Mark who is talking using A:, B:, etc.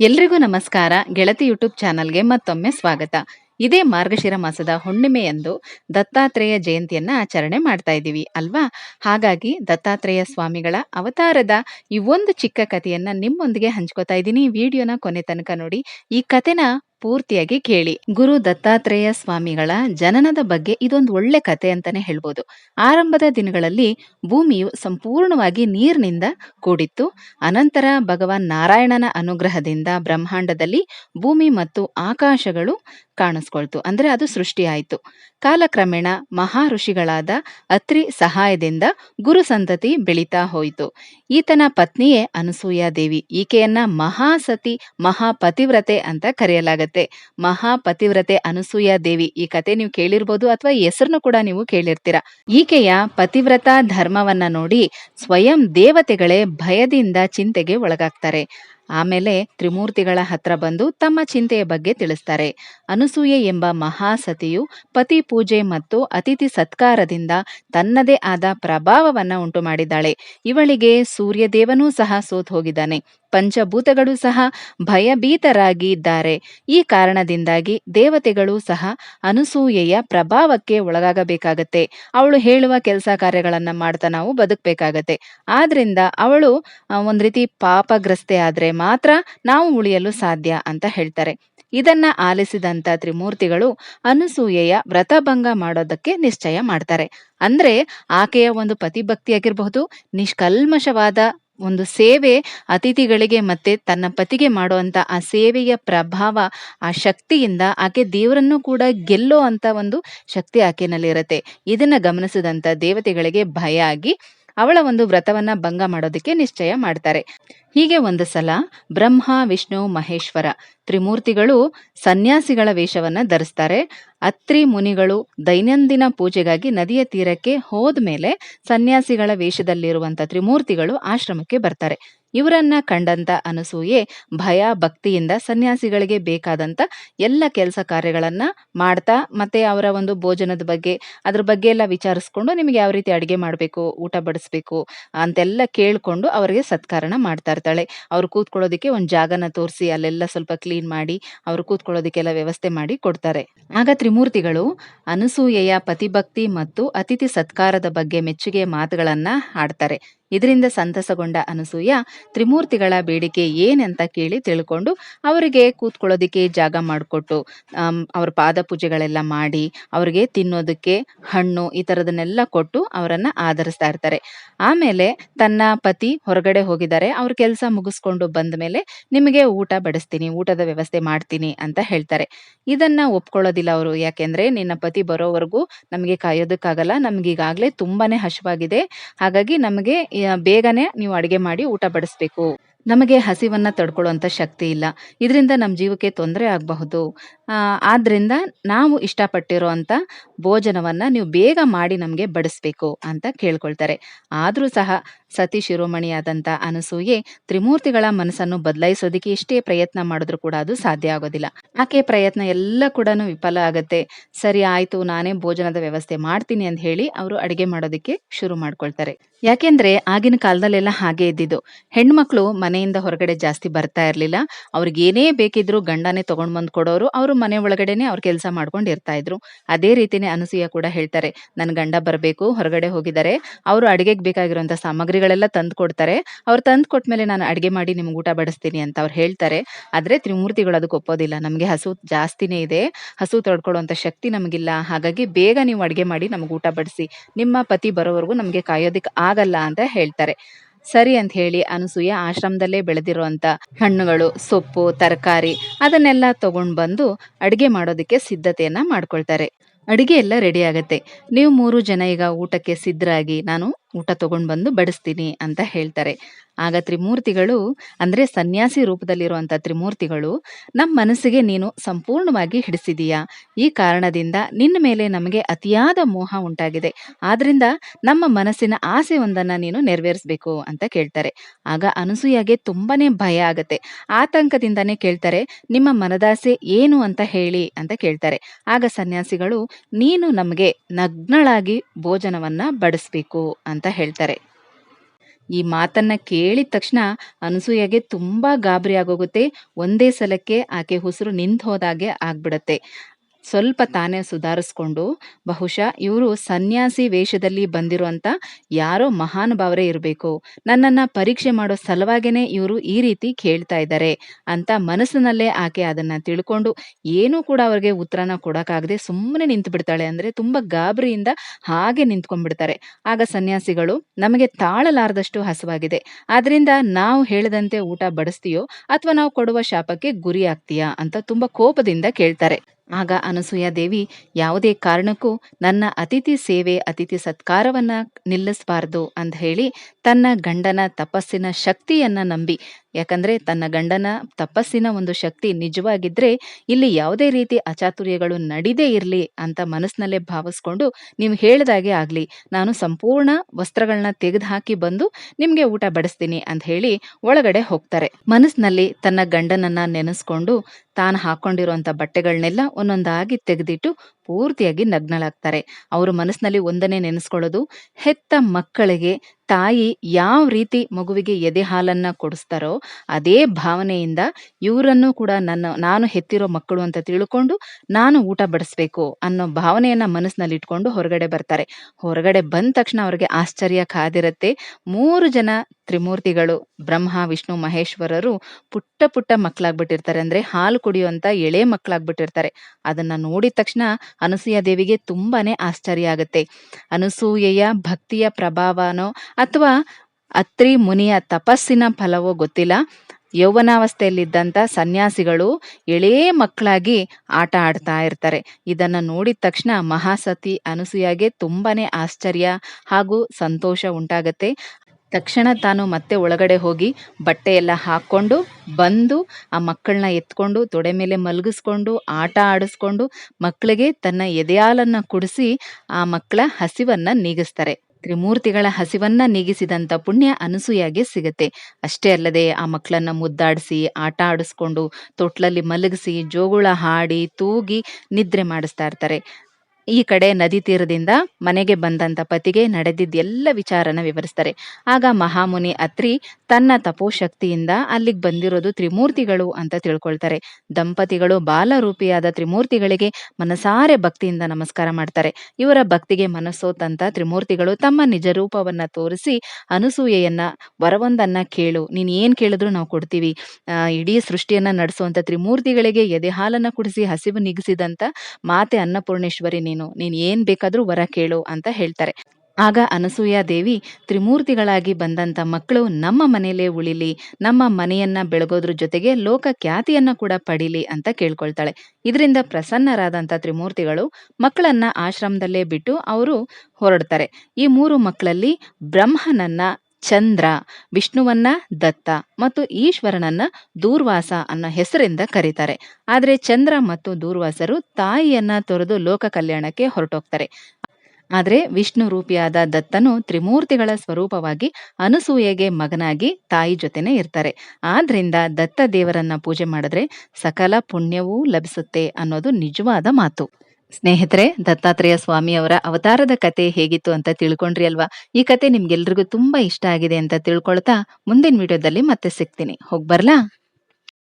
A: ಎಲ್ರಿಗೂ ನಮಸ್ಕಾರ. ಗೆಳತಿ ಯೂಟ್ಯೂಬ್ ಚಾನಲ್ಗೆ ಮತ್ತೊಮ್ಮೆ ಸ್ವಾಗತ. ಇದೇ ಮಾರ್ಗಶಿರ ಮಾಸದ ಹುಣ್ಣಿಮೆಯಂದು ದತ್ತಾತ್ರೇಯ ಜಯಂತಿಯನ್ನ ಆಚರಣೆ ಮಾಡ್ತಾ ಇದ್ದೀವಿ, ಅಲ್ವಾ? ಹಾಗಾಗಿ ದತ್ತಾತ್ರೇಯ ಸ್ವಾಮಿಗಳ ಅವತಾರದ ಈ ಒಂದು ಚಿಕ್ಕ ಕಥೆಯನ್ನ ನಿಮ್ಮೊಂದಿಗೆ ಹಂಚ್ಕೋತಾ ಇದ್ದೀನಿ. ವಿಡಿಯೋನ ಕೊನೆ ತನಕ ನೋಡಿ. ಈ ಕಥೆನ ಪೂರ್ತಿಯಾಗಿ ಕೇಳಿ. ಗುರು ದತ್ತಾತ್ರೇಯ ಸ್ವಾಮಿಗಳ ಜನನದ ಬಗ್ಗೆ ಇದೊಂದು ಒಳ್ಳೆ ಕತೆ ಅಂತಾನೆ ಹೇಳ್ಬೋದು. ಆರಂಭದ ದಿನಗಳಲ್ಲಿ ಭೂಮಿಯು ಸಂಪೂರ್ಣವಾಗಿ ನೀರಿನಿಂದ ಕೂಡಿತ್ತು. ಅನಂತರ ಭಗವಾನ್ ನಾರಾಯಣನ ಅನುಗ್ರಹದಿಂದ ಬ್ರಹ್ಮಾಂಡದಲ್ಲಿ ಭೂಮಿ ಮತ್ತು ಆಕಾಶಗಳು ಕಾಣಿಸ್ಕೊಳ್ತು. ಅಂದ್ರೆ ಅದು ಸೃಷ್ಟಿಯಾಯಿತು ಕಾಲಕ್ರಮೇಣ ಮಹಾ ಋಷಿಗಳಾದ ಅತ್ರಿ ಸಹಾಯದಿಂದ ಗುರು ಸಂತತಿ ಬೆಳೀತಾ ಹೋಯಿತು. ಈತನ ಪತ್ನಿಯೇ ಅನುಸೂಯಾ ದೇವಿ. ಈಕೆಯನ್ನ ಮಹಾಸತಿ ಮಹಾಪತಿವ್ರತೆ ಅಂತ ಕರೆಯಲಾಗತ್ತೆ. ಮಹಾಪತಿವ್ರತೆ ಅನುಸೂಯಾ ದೇವಿ. ಈ ಕತೆ ನೀವು ಕೇಳಿರ್ಬೋದು ಅಥವಾ ಹೆಸರನ್ನು ಕೂಡ ನೀವು ಕೇಳಿರ್ತೀರ. ಈಕೆಯ ಪತಿವ್ರತ ಧರ್ಮವನ್ನ ನೋಡಿ ಸ್ವಯಂ ದೇವತೆಗಳೇ ಭಯದಿಂದ ಚಿಂತೆಗೆ ಒಳಗಾಗ್ತಾರೆ. ಆಮೇಲೆ ತ್ರಿಮೂರ್ತಿಗಳ ಹತ್ರ ಬಂದು ತಮ್ಮ ಚಿಂತೆಯ ಬಗ್ಗೆ ತಿಳಿಸ್ತಾರೆ. ಅನಸೂಯೆ ಎಂಬ ಮಹಾಸತಿಯು ಪತಿ ಪೂಜೆ ಮತ್ತು ಅತಿಥಿ ಸತ್ಕಾರದಿಂದ ತನ್ನದೇ ಆದ ಪ್ರಭಾವವನ್ನು ಉಂಟು ಇವಳಿಗೆ ಸೂರ್ಯದೇವನೂ ಸಹ ಸೋತ್ ಹೋಗಿದ್ದಾನೆ ಪಂಚಭೂತಗಳು ಸಹ ಭಯಭೀತರಾಗಿ ಇದ್ದಾರೆ ಈ ಕಾರಣದಿಂದಾಗಿ ದೇವತೆಗಳು ಸಹ ಅನಸೂಯೆಯ ಪ್ರಭಾವಕ್ಕೆ ಒಳಗಾಗಬೇಕಾಗತ್ತೆ. ಅವಳು ಹೇಳುವ ಕೆಲಸ ಕಾರ್ಯಗಳನ್ನ ಮಾಡ್ತಾ ನಾವು ಬದುಕಬೇಕಾಗತ್ತೆ. ಆದ್ರಿಂದ ಅವಳು ಒಂದು ರೀತಿ ಪಾಪಗ್ರಸ್ತೆ ಆದ್ರೆ ಮಾತ್ರ ನಾವು ಉಳಿಯಲು ಸಾಧ್ಯ ಅಂತ ಹೇಳ್ತಾರೆ. ಇದನ್ನ ಆಲಿಸಿದಂತ ತ್ರಿಮೂರ್ತಿಗಳು ಅನಸೂಯೆಯ ವ್ರತಭಂಗ ಮಾಡೋದಕ್ಕೆ ನಿಶ್ಚಯ ಮಾಡ್ತಾರೆ. ಅಂದ್ರೆ ಆಕೆಯ ಒಂದು ಪತಿಭಕ್ತಿಯಾಗಿರಬಹುದು, ನಿಷ್ಕಲ್ಮಶವಾದ ಒಂದು ಸೇವೆ ಅತಿಥಿಗಳಿಗೆ ಮತ್ತೆ ತನ್ನ ಪತಿಗೆ ಮಾಡುವಂತ ಆ ಸೇವೆಯ ಪ್ರಭಾವ, ಆ ಶಕ್ತಿಯಿಂದ ಆಕೆ ದೇವರನ್ನು ಕೂಡ ಗೆಲ್ಲೋ ಅಂತ ಒಂದು ಶಕ್ತಿ ಆಕೆನಲ್ಲಿ ಇರುತ್ತೆ. ಇದನ್ನ ಗಮನಿಸಿದಂತ ದೇವತೆಗಳಿಗೆ ಭಯ ಆಗಿ ಅವಳ ಒಂದು ವ್ರತವನ್ನ ಭಂಗ ಮಾಡೋದಕ್ಕೆ ನಿಶ್ಚಯ ಮಾಡ್ತಾರೆ. ಹೀಗೆ ಒಂದು ಸಲ ಬ್ರಹ್ಮ, ವಿಷ್ಣು, ಮಹೇಶ್ವರ ತ್ರಿಮೂರ್ತಿಗಳು ಸನ್ಯಾಸಿಗಳ ವೇಷವನ್ನ ಧರಿಸ್ತಾರೆ. ಅತ್ರಿ ಮುನಿಗಳು ದೈನಂದಿನ ಪೂಜೆಗಾಗಿ ನದಿಯ ತೀರಕ್ಕೆ ಹೋದ್ಮೇಲೆ ಸನ್ಯಾಸಿಗಳ ವೇಷದಲ್ಲಿರುವಂತ ತ್ರಿಮೂರ್ತಿಗಳು ಆಶ್ರಮಕ್ಕೆ ಬರ್ತಾರೆ. ಇವರನ್ನ ಕಂಡಂತ ಅನಸೂಯೆ ಭಯ, ಭಕ್ತಿಯಿಂದ ಸನ್ಯಾಸಿಗಳಿಗೆ ಬೇಕಾದಂತ ಎಲ್ಲ ಕೆಲಸ ಕಾರ್ಯಗಳನ್ನ ಮಾಡ್ತಾ, ಮತ್ತೆ ಅವರ ಒಂದು ಭೋಜನದ ಬಗ್ಗೆ, ಅದ್ರ ಬಗ್ಗೆ ಎಲ್ಲ ವಿಚಾರಿಸ್ಕೊಂಡು ನಿಮಗೆ ಯಾವ ರೀತಿ ಅಡಿಗೆ ಮಾಡಬೇಕು, ಊಟ ಬಡಿಸ್ಬೇಕು ಅಂತೆಲ್ಲ ಕೇಳ್ಕೊಂಡು ಅವರಿಗೆ ಸತ್ಕಾರನ ಮಾಡ್ತಾ ಇರ್ತಾಳೆ. ಅವ್ರು ಕೂತ್ಕೊಳ್ಳೋದಕ್ಕೆ ಒಂದು ಜಾಗನ ತೋರಿಸಿ, ಅಲ್ಲೆಲ್ಲ ಸ್ವಲ್ಪ ಕ್ಲೀನ್ ಮಾಡಿ ಅವ್ರು ಕೂತ್ಕೊಳ್ಳೋದಕ್ಕೆಲ್ಲ ವ್ಯವಸ್ಥೆ ಮಾಡಿ ಕೊಡ್ತಾರೆ. ಆಗ ತ್ರಿಮೂರ್ತಿಗಳು ಅನಸೂಯೆಯ ಪತಿಭಕ್ತಿ ಮತ್ತು ಅತಿಥಿ ಸತ್ಕಾರದ ಬಗ್ಗೆ ಮೆಚ್ಚುಗೆ ಮಾತುಗಳನ್ನ ಆಡ್ತಾರೆ ಇದರಿಂದ ಸಂತಸಗೊಂಡ ಅನಸೂಯ ತ್ರಿಮೂರ್ತಿಗಳ ಬೇಡಿಕೆ ಏನಂತ ಕೇಳಿ ತಿಳ್ಕೊಂಡು ಅವರಿಗೆ ಕೂತ್ಕೊಳ್ಳೋದಕ್ಕೆ ಜಾಗ ಮಾಡಿಕೊಟ್ಟು ಅವ್ರ ಪಾದ ಪೂಜೆಗಳೆಲ್ಲ ಮಾಡಿ, ಅವ್ರಿಗೆ ತಿನ್ನೋದಕ್ಕೆ ಹಣ್ಣು ಈ ಥರದನ್ನೆಲ್ಲ ಕೊಟ್ಟು ಅವರನ್ನ ಆಧರಿಸ್ತಾ ಇರ್ತಾರೆ. ಆಮೇಲೆ ತನ್ನ ಪತಿ ಹೊರಗಡೆ ಹೋಗಿದ್ದಾರೆ, ಅವ್ರ ಕೆಲಸ ಮುಗಿಸ್ಕೊಂಡು ಬಂದ ಮೇಲೆ ನಿಮಗೆ ಊಟ ಬಡಿಸ್ತೀನಿ, ಊಟದ ವ್ಯವಸ್ಥೆ ಮಾಡ್ತೀನಿ ಅಂತ ಹೇಳ್ತಾರೆ. ಇದನ್ನ ಒಪ್ಕೊಳ್ಳೋದಿಲ್ಲ ಅವರು, ಯಾಕೆಂದ್ರೆ ನಿನ್ನ ಪತಿ ಬರೋವರೆಗೂ ನಮಗೆ ಕಾಯೋದಕ್ಕಾಗಲ್ಲ ನಮ್ಗೆ ಈಗಾಗಲೇ ತುಂಬಾನೇ ಹಶವಾಗಿದೆ, ಹಾಗಾಗಿ ನಮಗೆ ಬೇಗನೆ ನೀವು ಅಡಿಗೆ ಮಾಡಿ ಊಟ ಬಡಿಸ್ಬೇಕು. ನಮಗೆ ಹಸಿವನ್ನ ತಡ್ಕೊಳ್ಳುವಂಥ ಶಕ್ತಿ ಇಲ್ಲ. ಇದರಿಂದ ನಮ್ಮ ಜೀವಕ್ಕೆ ತೊಂದರೆ ಆಗಬಹುದು. ಆದ್ದರಿಂದ ನಾವು ಇಷ್ಟಪಟ್ಟಿರೋ ಅಂಥ ಭೋಜನವನ್ನ ನೀವು ಬೇಗ ಮಾಡಿ ನಮಗೆ ಬಡಿಸ್ಬೇಕು ಅಂತ ಕೇಳ್ಕೊಳ್ತಾರೆ. ಆದರೂ ಸಹ ಸತಿ ಶಿರೋಮಣಿಯಾದಂಥ ಅನಸೂಯೆ ತ್ರಿಮೂರ್ತಿಗಳ ಮನಸ್ಸನ್ನು ಬದಲಾಯಿಸೋದಕ್ಕೆ ಎಷ್ಟೇ ಪ್ರಯತ್ನ ಮಾಡಿದ್ರೂ ಕೂಡ ಅದು ಸಾಧ್ಯ ಆಗೋದಿಲ್ಲ. ಆಕೆ ಪ್ರಯತ್ನ ಎಲ್ಲ ಕೂಡ ವಿಫಲ ಆಗುತ್ತೆ. ಸರಿ ಆಯ್ತು, ನಾನೇ ಭೋಜನದ ವ್ಯವಸ್ಥೆ ಮಾಡ್ತೀನಿ ಅಂತ ಹೇಳಿ ಅವರು ಅಡಿಗೆ ಮಾಡೋದಕ್ಕೆ ಶುರು ಮಾಡ್ಕೊಳ್ತಾರೆ. ಯಾಕೆಂದ್ರೆ ಆಗಿನ ಕಾಲದಲ್ಲೆಲ್ಲ ಹಾಗೆ ಇದ್ದಿದ್ದು. ಹೆಣ್ಮಕ್ಳು ಮನೆಯಿಂದ ಹೊರಗಡೆ ಜಾಸ್ತಿ ಬರ್ತಾ ಇರ್ಲಿಲ್ಲ. ಅವ್ರಿಗೆ ಏನೇ ಬೇಕಿದ್ರು ಗಂಡನೇ ತಗೊಂಡ್ ಬಂದ್ ಕೊಡೋರು, ಅವರು ಮನೆ ಒಳಗಡೆನೆ ಅವ್ರ ಕೆಲಸ ಮಾಡ್ಕೊಂಡು ಇರ್ತಾ ಇದ್ರು. ಅದೇ ರೀತಿನೇ ಅನಸೂಯ ಕೂಡ ಹೇಳ್ತಾರೆ. ನನ್ ಗಂಡ ಬರಬೇಕು, ಹೊರಗಡೆ ಹೋಗಿದ್ದಾರೆ. ಅವರು ಅಡಿಗೆಗೆ ಬೇಕಾಗಿರುವಂತ ಸಾಮಗ್ರಿಗಳೆಲ್ಲ ತಂದು ಕೊಡ್ತಾರೆ. ಅವ್ರು ತಂದು ಕೊಟ್ಮೇಲೆ ನಾನು ಅಡಿಗೆ ಮಾಡಿ ನಿಮ್ಗೆ ಊಟ ಬಡಿಸ್ತೀನಿ ಅಂತ ಅವ್ರು ಹೇಳ್ತಾರೆ. ಆದ್ರೆ ತ್ರಿಮೂರ್ತಿಗಳು ಅದಕ್ಕೆ ಒಪ್ಪೋದಿಲ್ಲ. ನಮಗೆ ಹಸು ಜಾಸ್ತಿನೇ ಇದೆ. ಹಸು ತೊಡ್ಕೊಳ್ಳುವಂಥ ಶಕ್ತಿ ನಮಗಿಲ್ಲ. ಹಾಗಾಗಿ ಬೇಗ ನೀವು ಅಡಿಗೆ ಮಾಡಿ ನಮ್ಗೆ ಊಟ ಬಡಿಸಿ. ನಿಮ್ಮ ಪತಿ ಬರೋವರೆಗೂ ನಮಗೆ ಕಾಯೋದಿಕ್ ಆಗಲ್ಲ ಅಂತ ಹೇಳ್ತಾರೆ. ಸರಿ ಅಂತ ಹೇಳಿ ಅನಸೂಯ ಆಶ್ರಮದಲ್ಲೇ ಬೆಳೆದಿರುವಂತ ಹಣ್ಣುಗಳು, ಸೊಪ್ಪು, ತರಕಾರಿ ಅದನ್ನೆಲ್ಲ ತಗೊಂಡ್ ಬಂದು ಅಡುಗೆ ಮಾಡೋದಕ್ಕೆ ಸಿದ್ಧತೆಯನ್ನ ಮಾಡ್ಕೊಳ್ತಾರೆ. ಅಡುಗೆ ಎಲ್ಲ ರೆಡಿ ಆಗತ್ತೆ. ನೀವು ಮೂರು ಜನ ಈಗ ಊಟಕ್ಕೆ ಸಿದ್ಧರಾಗಿ ನಾನು ಊಟ ತಗೊಂಡು ಬಂದು ಬಡಿಸ್ತೀನಿ ಅಂತ ಹೇಳ್ತಾರೆ. ಆಗ ತ್ರಿಮೂರ್ತಿಗಳು, ಅಂದ್ರೆ ಸನ್ಯಾಸಿ ರೂಪದಲ್ಲಿರುವಂಥ ತ್ರಿಮೂರ್ತಿಗಳು ನಮ್ಮ ಮನಸ್ಸಿಗೆ ನೀನು ಸಂಪೂರ್ಣವಾಗಿ ಹಿಡಿಸಿದೀಯಾ? ಈ ಕಾರಣದಿಂದ ನಿನ್ನ ಮೇಲೆ ನಮಗೆ ಅತಿಯಾದ ಮೋಹ ಉಂಟಾಗಿದೆ. ಆದ್ರಿಂದ ನಮ್ಮ ಮನಸ್ಸಿನ ಆಸೆ ಒಂದನ್ನ ನೀನು ನೆರವೇರಿಸಬೇಕು ಅಂತ ಕೇಳ್ತಾರೆ. ಆಗ ಅನಸೂಯಗೆ ತುಂಬಾನೇ ಭಯ ಆಗತ್ತೆ. ಆತಂಕದಿಂದಾನೇ ಕೇಳ್ತಾರೆ, ನಿಮ್ಮ ಮನದಾಸೆ ಏನು ಅಂತ ಹೇಳಿ ಅಂತ ಕೇಳ್ತಾರೆ. ಆಗ ಸನ್ಯಾಸಿಗಳು, ನೀನು ನಮಗೆ ನಗ್ನಳಾಗಿ ಭೋಜನವನ್ನ ಬಡಿಸ್ಬೇಕು ಅಂತ ಹೇಳ್ತಾರೆ. ಈ ಮಾತನ್ನ ಕೇಳಿದ ತಕ್ಷಣ ಅನಸೂಯಗೆ ತುಂಬಾ ಗಾಬರಿ ಆಗೋಗುತ್ತೆ. ಒಂದೇ ಸಲಕ್ಕೆ ಆಕೆ ಉಸಿರು ನಿಂತು ಹೋದಾಗೆ ಆಗ್ಬಿಡತ್ತೆ. ಸ್ವಲ್ಪ ತಾನೇ ಸುಧಾರಿಸ್ಕೊಂಡು ಬಹುಶಃ ಇವರು ಸನ್ಯಾಸಿ ವೇಷದಲ್ಲಿ ಬಂದಿರುವಂತ ಯಾರೋ ಮಹಾನುಭಾವರೇ ಇರಬೇಕು. ನನ್ನನ್ನ ಪರೀಕ್ಷೆ ಮಾಡೋ ಸಲುವಾಗೇನೆ ಇವರು ಈ ರೀತಿ ಕೇಳ್ತಾ ಇದ್ದಾರೆ ಅಂತ ಮನಸ್ಸಿನಲ್ಲೇ ಆಕೆ ಅದನ್ನ ತಿಳ್ಕೊಂಡು ಏನೂ ಕೂಡ ಅವ್ರಿಗೆ ಉತ್ತರನ ಕೊಡೋಕ್ಕಾಗದೆ ಸುಮ್ಮನೆ ನಿಂತು ಬಿಡ್ತಾಳೆ ಅಂದ್ರೆ ತುಂಬಾ ಗಾಬರಿಯಿಂದ ಹಾಗೆ ನಿಂತ್ಕೊಂಡ್ಬಿಡ್ತಾರೆ. ಆಗ ಸನ್ಯಾಸಿಗಳು ನಮಗೆ ತಾಳಲಾರದಷ್ಟು ಹಸುವಾಗಿದೆ. ಆದ್ರಿಂದ ನಾವು ಹೇಳಿದಂತೆ ಊಟ ಬಡಿಸ್ತೀಯೋ ಅಥವಾ ನಾವು ಕೊಡುವ ಶಾಪಕ್ಕೆ ಗುರಿ ಆಗ್ತೀಯಾ ಅಂತ ತುಂಬಾ ಕೋಪದಿಂದ ಕೇಳ್ತಾರೆ. ಆಗ ಅನಸೂಯ ದೇವಿ ಯಾವುದೇ ಕಾರಣಕ್ಕೂ ನನ್ನ ಅತಿಥಿ ಸೇವೆ ಅತಿಥಿ ಸತ್ಕಾರವನ್ನ ನಿಲ್ಲಿಸಬಾರ್ದು ಅಂತ ಹೇಳಿ ತನ್ನ ಗಂಡನ ತಪಸ್ಸಿನ ಶಕ್ತಿಯನ್ನ ನಂಬಿ. ಯಾಕಂದ್ರೆ ತನ್ನ ಗಂಡನ ತಪಸ್ಸಿನ ಒಂದು ಶಕ್ತಿ ನಿಜವಾಗಿದ್ರೆ ಇಲ್ಲಿ ಯಾವುದೇ ರೀತಿ ಅಚಾತುರ್ಯಗಳು ನಡೆದೇ ಇರಲಿ ಅಂತ ಮನಸ್ಸಿನಲ್ಲೇ ಭಾವಿಸ್ಕೊಂಡು ನೀವು ಹೇಳಿದಾಗೆ ಆಗಲಿ. ನಾನು ಸಂಪೂರ್ಣ ವಸ್ತ್ರಗಳನ್ನ ತೆಗೆದು ಹಾಕಿ ಬಂದು ನಿಮಗೆ ಊಟ ಬಡಿಸ್ತೀನಿ ಅಂತ ಹೇಳಿ ಒಳಗಡೆ ಹೋಗ್ತಾರೆ. ಮನಸ್ಸಿನಲ್ಲಿ ತನ್ನ ಗಂಡನನ್ನ ನೆನೆಸ್ಕೊಂಡು ತಾನು ಹಾಕೊಂಡಿರುವಂತಹ ಬಟ್ಟೆಗಳನ್ನೆಲ್ಲ ಒಂದೊಂದಾಗಿ ತೆಗೆದಿಟ್ಟು ಪೂರ್ತಿಯಾಗಿ ನಗ್ನಳಾಗ್ತಾರೆ. ಅವರು ಮನಸ್ಸಿನಲ್ಲಿ ಒಂದನೇ ನೆನೆಸ್ಕೊಳ್ಳೋದು, ಹೆತ್ತ ಮಕ್ಕಳಿಗೆ ತಾಯಿ ಯಾವ ರೀತಿ ಮಗುವಿಗೆ ಎದೆ ಹಾಲನ್ನ ಕೊಡಿಸ್ತಾರೋ ಅದೇ ಭಾವನೆಯಿಂದ ಇವರನ್ನು ಕೂಡ ನನ್ನ, ನಾನು ಹೆತ್ತಿರೋ ಮಕ್ಕಳು ಅಂತ ತಿಳ್ಕೊಂಡು ನಾನು ಊಟ ಬಡಿಸ್ಬೇಕು ಅನ್ನೋ ಭಾವನೆಯನ್ನ ಮನಸ್ಸಿನಲ್ಲಿ ಇಟ್ಕೊಂಡು ಹೊರಗಡೆ ಬರ್ತಾರೆ. ಹೊರಗಡೆ ಬಂದ ತಕ್ಷಣ ಅವ್ರಿಗೆ ಆಶ್ಚರ್ಯ ಕಾದಿರತ್ತೆ ಮೂರು ಜನ ತ್ರಿಮೂರ್ತಿಗಳು, ಬ್ರಹ್ಮ, ವಿಷ್ಣು, ಮಹೇಶ್ವರರು ಪುಟ್ಟ ಪುಟ್ಟ ಮಕ್ಕಳಾಗ್ಬಿಟ್ಟಿರ್ತಾರೆ. ಅಂದ್ರೆ ಹಾಲು ಕುಡಿಯುವಂತ ಎಳೆ ಮಕ್ಕಳಾಗ್ಬಿಟ್ಟಿರ್ತಾರೆ. ಅದನ್ನ ನೋಡಿದ ತಕ್ಷಣ ಅನಸೂಯ ದೇವಿಗೆ ತುಂಬಾನೇ ಆಶ್ಚರ್ಯ ಆಗುತ್ತೆ. ಅನಸೂಯೆಯ ಭಕ್ತಿಯ ಪ್ರಭಾವನೋ ಅಥವಾ ಅತ್ರಿ ಮುನಿಯ ತಪಸ್ಸಿನ ಫಲವೋ ಗೊತ್ತಿಲ್ಲ. ಯೌವನಾವಸ್ಥೆಯಲ್ಲಿದ್ದಂತ ಸನ್ಯಾಸಿಗಳು ಎಳೇ ಮಕ್ಕಳಾಗಿ ಆಟ ಆಡ್ತಾ ಇರ್ತಾರೆ. ಇದನ್ನ ನೋಡಿದ ತಕ್ಷಣ ಮಹಾಸತಿ ಅನಸೂಯಗೆ ತುಂಬಾನೇ ಆಶ್ಚರ್ಯ ಹಾಗೂ ಸಂತೋಷ ಉಂಟಾಗತ್ತೆ. ತಕ್ಷಣ ತಾನು ಮತ್ತೆ ಒಳಗಡೆ ಹೋಗಿ ಬಟ್ಟೆ ಎಲ್ಲ ಹಾಕೊಂಡು ಬಂದು ಆ ಮಕ್ಕಳನ್ನ ಎತ್ಕೊಂಡು ತೊಡೆ ಮೇಲೆ ಮಲಗಿಸ್ಕೊಂಡು ಆಟ ಆಡಿಸ್ಕೊಂಡು ಮಕ್ಕಳಿಗೆ ತನ್ನ ಎದೆಯಾಲನ್ನು ಕುಡಿಸಿ ಆ ಮಕ್ಕಳ ಹಸಿವನ್ನ ನೀಗಿಸ್ತಾರೆ. ತ್ರಿಮೂರ್ತಿಗಳ ಹಸಿವನ್ನ ನೀಗಿಸಿದಂಥ ಪುಣ್ಯ ಅನಸೂಯಾಗೆ ಸಿಗುತ್ತೆ. ಅಷ್ಟೇ ಅಲ್ಲದೆ ಆ ಮಕ್ಕಳನ್ನ ಮುದ್ದಾಡಿಸಿ, ಆಟ ಆಡಿಸ್ಕೊಂಡು, ತೊಟ್ಲಲ್ಲಿ ಮಲಗಿಸಿ, ಜೋಗುಳ ಹಾಡಿ, ತೂಗಿ ನಿದ್ರೆ ಮಾಡಿಸ್ತಾ ಇರ್ತಾರೆ. ಈ ಕಡೆ ನದಿ ತೀರದಿಂದ ಮನೆಗೆ ಬಂದಂತ ಪತಿಗೆ ನಡೆದಿದ್ದೆಲ್ಲ ವಿಚಾರನ ವಿವರಿಸ್ತಾರೆ. ಆಗ ಮಹಾಮುನಿ ಅತ್ರಿ ತನ್ನ ತಪೋಶಕ್ತಿಯಿಂದ ಅಲ್ಲಿಗೆ ಬಂದಿರೋದು ತ್ರಿಮೂರ್ತಿಗಳು ಅಂತ ತಿಳ್ಕೊಳ್ತಾರೆ. ದಂಪತಿಗಳು ಬಾಲರೂಪಿಯಾದ ತ್ರಿಮೂರ್ತಿಗಳಿಗೆ ಮನಸಾರೆ ಭಕ್ತಿಯಿಂದ ನಮಸ್ಕಾರ ಮಾಡ್ತಾರೆ. ಇವರ ಭಕ್ತಿಗೆ ಮನಸ್ಸೋತಂತ ತ್ರಿಮೂರ್ತಿಗಳು ತಮ್ಮ ನಿಜ ರೂಪವನ್ನ ತೋರಿಸಿ ಅನಸೂಯೆಯನ್ನ, ವರವೊಂದನ್ನ ಕೇಳು, ನೀನ್ ಏನ್ ಕೇಳಿದ್ರು ನಾವು ಕೊಡ್ತೀವಿ. ಇಡೀ ಸೃಷ್ಟಿಯನ್ನ ನಡೆಸುವಂತ ತ್ರಿಮೂರ್ತಿಗಳಿಗೆ ಎದೆ ಹಾಲನ್ನ ಕುಡಿಸಿ ಹಸಿವು ನಿಗಿಸಿದಂತ ಮಾತೆ ಅನ್ನಪೂರ್ಣೇಶ್ವರಿ ನೀನು. ನೀನ್ ಏನ್ ಬೇಕಾದ್ರೂ ವರ ಕೇಳು ಅಂತ ಹೇಳ್ತಾರೆ. ಆಗ ಅನಸೂಯ ದೇವಿ ತ್ರಿಮೂರ್ತಿಗಳಾಗಿ ಬಂದಂತ ಮಕ್ಕಳು ನಮ್ಮ ಮನೆಯಲ್ಲೇ ಉಳಿಲಿ, ನಮ್ಮ ಮನೆಯನ್ನ ಬೆಳಗೋದ್ರ ಜೊತೆಗೆ ಲೋಕ ಖ್ಯಾತಿಯನ್ನ ಕೂಡ ಪಡೀಲಿ ಅಂತ ಕೇಳ್ಕೊಳ್ತಾಳೆ. ಇದರಿಂದ ಪ್ರಸನ್ನರಾದಂತ ತ್ರಿಮೂರ್ತಿಗಳು ಮಕ್ಕಳನ್ನ ಆಶ್ರಮದಲ್ಲೇ ಬಿಟ್ಟು ಅವರು ಹೊರಡ್ತಾರೆ. ಈ ಮೂರು ಮಕ್ಕಳಲ್ಲಿ ಬ್ರಹ್ಮನನ್ನ ಚಂದ್ರ, ವಿಷ್ಣುವನ್ನ ದತ್ತ ಮತ್ತು ಈಶ್ವರನನ್ನ ದೂರ್ವಾಸ ಅನ್ನೋ ಹೆಸರಿಂದ ಕರೀತಾರೆ. ಆದರೆ ಚಂದ್ರ ಮತ್ತು ದೂರ್ವಾಸರು ತಾಯಿಯನ್ನ ತೊರೆದು ಲೋಕ ಕಲ್ಯಾಣಕ್ಕೆ ಹೊರಟೋಗ್ತಾರೆ. ಆದರೆ ವಿಷ್ಣು ರೂಪಿಯಾದ ದತ್ತನು ತ್ರಿಮೂರ್ತಿಗಳ ಸ್ವರೂಪವಾಗಿ ಅನಸೂಯೆಗೆ ಮಗನಾಗಿ ತಾಯಿ ಜೊತೆನೇ ಇರ್ತಾರೆ. ಆದ್ರಿಂದ ದತ್ತ ದೇವರನ್ನ ಪೂಜೆ ಮಾಡಿದ್ರೆ ಸಕಲ ಪುಣ್ಯವೂ ಲಭಿಸುತ್ತೆ ಅನ್ನೋದು ನಿಜವಾದ ಮಾತು. ಸ್ನೇಹಿತರೆ, ದತ್ತಾತ್ರೇಯ ಸ್ವಾಮಿ ಅವರ ಅವತಾರದ ಕತೆ ಹೇಗಿತ್ತು ಅಂತ ತಿಳ್ಕೊಂಡ್ರಿ ಅಲ್ವಾ? ಈ ಕತೆ ನಿಮ್ಗೆಲ್ರಿಗೂ ತುಂಬಾ ಇಷ್ಟ ಆಗಿದೆ ಅಂತ ತಿಳ್ಕೊಳ್ತಾ ಮುಂದಿನ ವಿಡಿಯೋದಲ್ಲಿ ಮತ್ತೆ ಸಿಗ್ತೀನಿ. ಹೋಗ್ಬರ್ಲಾ